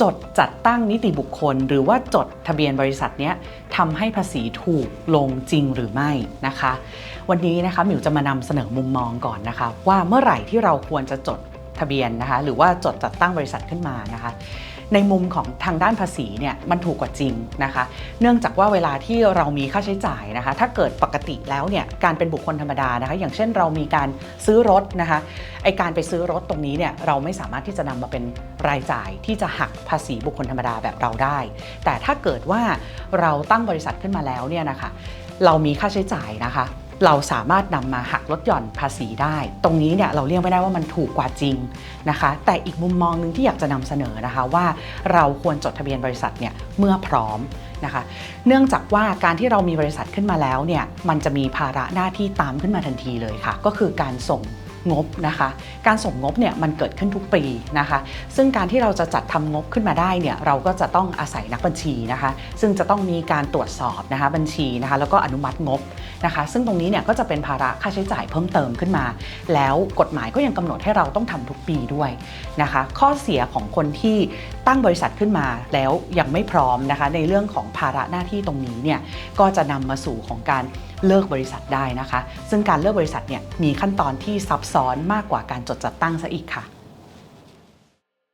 จดจัดตั้งนิติบุคคล หรือว่าจดทะเบียนบริษัทเนี้ยทำให้ภาษีถูกลงจริงหรือไม่นะคะ วันนี้นะคะหมิวจะมานำเสนอมุมมองก่อนนะคะ ว่าเมื่อไหร่ที่เราควรจะจดทะเบียนนะคะ หรือว่าจดจัดตั้งบริษัทขึ้นมานะคะ ในมุมของทางด้านภาษีเนี่ยมันถูกกว่าจริงนะคะ เนื่องจากว่าเวลาที่เรามีค่าใช้จ่ายนะคะ ถ้าเกิดปกติแล้วเนี่ยการเป็นบุคคลธรรมดานะคะ อย่างเช่นเรามีการซื้อรถนะคะไอการไปซื้อรถตรงนี้เนี่ยเราไม่สามารถที่จะนำมาเป็นรายจ่ายที่จะหักภาษีบุคคลธรรมดาแบบเราได้ แต่ถ้าเกิดว่าเราตั้งบริษัทขึ้นมาแล้วเนี่ยนะคะเรามีค่าใช้จ่ายนะคะ เราสามารถนำมาหักลดหย่อนภาษีได้ ตรงนี้เนี่ยเราเรียกไม่ได้ว่ามันถูกกว่าจริงนะคะ แต่อีกมุมมองหนึ่งที่อยากจะนำเสนอนะคะว่าเราควรจดทะเบียนบริษัทเนี่ยเมื่อพร้อมนะคะ เนื่องจากว่าการที่เรามีบริษัทขึ้นมาแล้วเนี่ยมันจะมีภาระหน้าที่ตามขึ้นมาทันทีเลยค่ะ ก็คือการส่ง งบนะคะ การส่งงบเนี่ยมันเกิดขึ้นทุกปีนะคะ ซึ่งการที่เราจะจัดทำงบขึ้นมาได้เนี่ยเราก็จะต้องอาศัยนักบัญชีนะคะ ซึ่งจะต้องมีการตรวจสอบนะคะบัญชีนะคะแล้วก็อนุมัติงบนะคะ ซึ่งตรงนี้เนี่ยก็จะเป็นภาระค่าใช้จ่ายเพิ่มเติมขึ้นมา แล้วกฎหมายก็ยังกำหนดให้เราต้องทำทุกปีด้วยนะคะ ข้อเสียของคนที่ตั้งบริษัทขึ้นมาแล้วยังไม่พร้อมนะคะ ในเรื่องของภาระหน้าที่ตรงนี้เนี่ยก็จะนำมาสู่ของการเลิกบริษัทได้นะคะ ซึ่งการเลิกบริษัทเนี่ยมีขั้นตอนที่ซับซ้อนมากกว่าการจดจัดตั้งซะอีกค่ะ